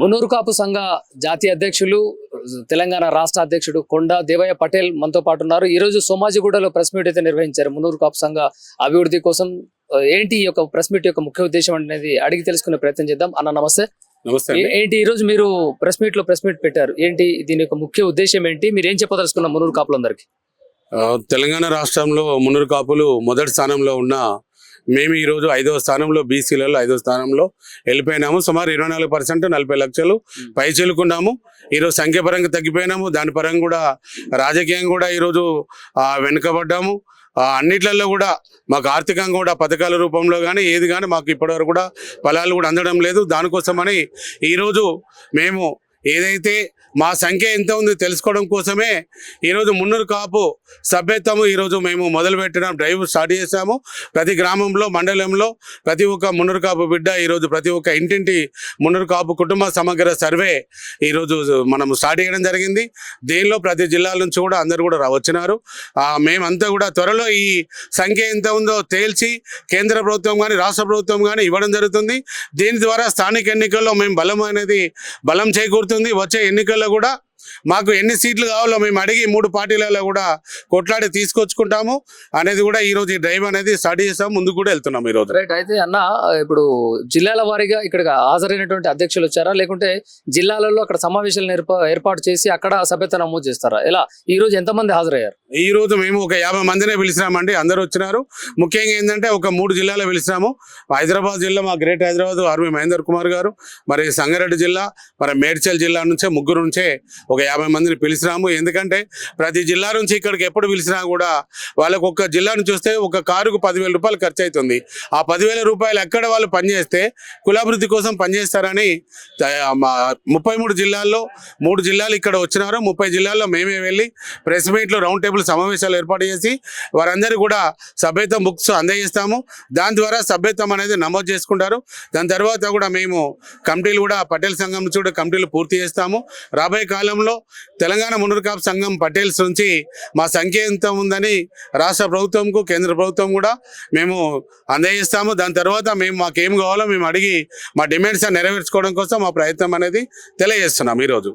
మునూరు కాపు సంఘ జాతీయ అధ్యక్షులు తెలంగాణ రాష్ట్ర అధ్యక్షుడు కొండ దేవయ్య పటేల్ మనతో పాటు ఉన్నారు. ఈ రోజు సోమాజిగూడలో ప్రెస్ మీట్ అయితే నిర్వహించారు మునూరు కాపు సంఘ అభివృద్ధి కోసం. ఏంటి ఈ యొక్క ప్రెస్ మీట్ యొక్క ముఖ్య ఉద్దేశం అనేది అడిగి తెలుసుకునే ప్రయత్నం చేద్దాం. అన్న నమస్తే. నమస్తే ఏంటి ఈ రోజు మీరు ప్రెస్ మీట్లో ప్రెస్ మీట్ పెట్టారు? ఏంటి దీని యొక్క ముఖ్య ఉద్దేశం ఏంటి? మీరు ఏం చెప్పదలుచుకున్న మునూరు కాపులందరికీ? తెలంగాణ రాష్ట్రంలో మున్నూరు కాపులు మొదటి స్థానంలో ఉన్న మేము ఈరోజు ఐదవ స్థానంలో బీసీలలో ఐదవ స్థానంలో వెళ్ళిపోయినాము. సుమారు ఇరవై నాలుగు పర్సెంట్ నలభై లక్షలు పై చెలుకున్నాము ఈరోజు సంఖ్యాపరంగా తగ్గిపోయినాము. దాని పరంగా కూడా రాజకీయంగా కూడా ఈరోజు వెనుకబడ్డాము. అన్నిట్లలో కూడా మాకు ఆర్థికంగా కూడా పథకాల రూపంలో కానీ ఏది కానీ మాకు ఇప్పటివరకు కూడా ఫలాలు కూడా అందడం లేదు. దానికోసమని ఈరోజు మేము ఏదైతే మా సంఖ్య ఎంత ఉంది తెలుసుకోవడం కోసమే ఈరోజు మున్నూరు కాపు సభ్యత్వము ఈరోజు మేము మొదలుపెట్టిన. డ్రైవ్ స్టార్ట్ చేశాము. ప్రతి గ్రామంలో మండలంలో ప్రతి ఒక్క మున్నూరు కాపు బిడ్డ ఈరోజు ప్రతి ఒక్క ఇంటింటి మున్నూరు కాపు కుటుంబ సమగ్ర సర్వే ఈరోజు మనం స్టార్ట్ చేయడం జరిగింది. దీనిలో? ప్రతి జిల్లాల నుంచి కూడా అందరు కూడా రా- వచ్చినారు మేమంతా కూడా త్వరలో ఈ సంఖ్య ఎంత ఉందో తేల్చి కేంద్ర ప్రభుత్వం కానీ రాష్ట్ర ప్రభుత్వం కానీ ఇవ్వడం జరుగుతుంది. దీని ద్వారా స్థానిక ఎన్నికల్లో మేము బలం అనేది బలం చేకూరు చేకూరుతుంది వచ్చే ఎన్నికల్లో కూడా మాకు ఎన్ని సీట్లు కావాలో మేము అడిగి మూడు పార్టీలలో కూడా కొట్లాడి తీసుకొచ్చుకుంటాము. అనేది కూడా ఈ రోజు ఈ డ్రైవ్ అనేది స్టడీ చేస్తాము ముందుకు కూడా వెళ్తున్నాం ఈ రోజు రైట్ అయితే అన్న ఇప్పుడు జిల్లాల వారీగా ఇక్కడ హాజరైనటువంటి అధ్యక్షులు వచ్చారా? లేకుంటే జిల్లాలలో అక్కడ సమావేశాలను ఏర్పా- ఏర్పాటు చేసి అక్కడ సభ్యత నమోదు చేస్తారా? ఎలా? ఈ రోజు ఎంతమంది హాజరయ్యారు? ఈ రోజు మేము ఒక యాభై మందినే పిలిచినామండి. అందరూ వచ్చినారు. ముఖ్యంగా ఏంటంటే ఒక మూడు జిల్లాలో పిలిచినాము. హైదరాబాద్ జిల్లా మా గ్రేట్ హైదరాబాద్ ఆర్మీ మహేందర్ కుమార్ గారు మరి సంగారెడ్డి జిల్లా మరి మేడ్చల్ జిల్లా నుంచే ముగ్గురు నుంచే ఒక యాభై మందిని పిలిచినాము. ఎందుకంటే ప్రతి జిల్లా నుంచి ఇక్కడికి ఎప్పుడు పిలిచినా కూడా వాళ్ళకు ఒక జిల్లా నుంచి వస్తే ఒక కారుకు పదివేల రూపాయలు ఖర్చు అవుతుంది ఆ పదివేల రూపాయలు ఎక్కడ వాళ్ళు పనిచేస్తే కులాభివృద్ధి కోసం పనిచేస్తారని మా ముప్పై మూడు జిల్లాల్లో మూడు జిల్లాలు ఇక్కడ వచ్చినారు. ముప్పై జిల్లాల్లో మేమే వెళ్ళి ప్రెస్ మీట్లు రౌండ్ టేబుల్ సమావేశాలు ఏర్పాటు చేసి వారందరూ కూడా సభ్యత్వం బుక్స్ అందజేస్తాము. దాని ద్వారా సభ్యత్వం అనేది నమోదు చేసుకుంటారు. దాని తర్వాత కూడా మేము కమిటీలు కూడా పటేల్ సంఘం నుంచి కూడా కమిటీలు పూర్తి చేస్తాము. రాబోయే కాలంలో తెలంగాణ మున్నూరు సంఘం పటేల్స్ నుంచి మా సంఖ్య ఎంత ఉందని రాష్ట్ర ప్రభుత్వంకు కేంద్ర ప్రభుత్వం కూడా మేము అందజేస్తాము. దాని తర్వాత మేము మాకేం కావాలో మేము అడిగి మా డిమాండ్స్ నెరవేర్చుకోవడం కోసం మా ప్రయత్నం అనేది తెలియజేస్తున్నాం ఈరోజు.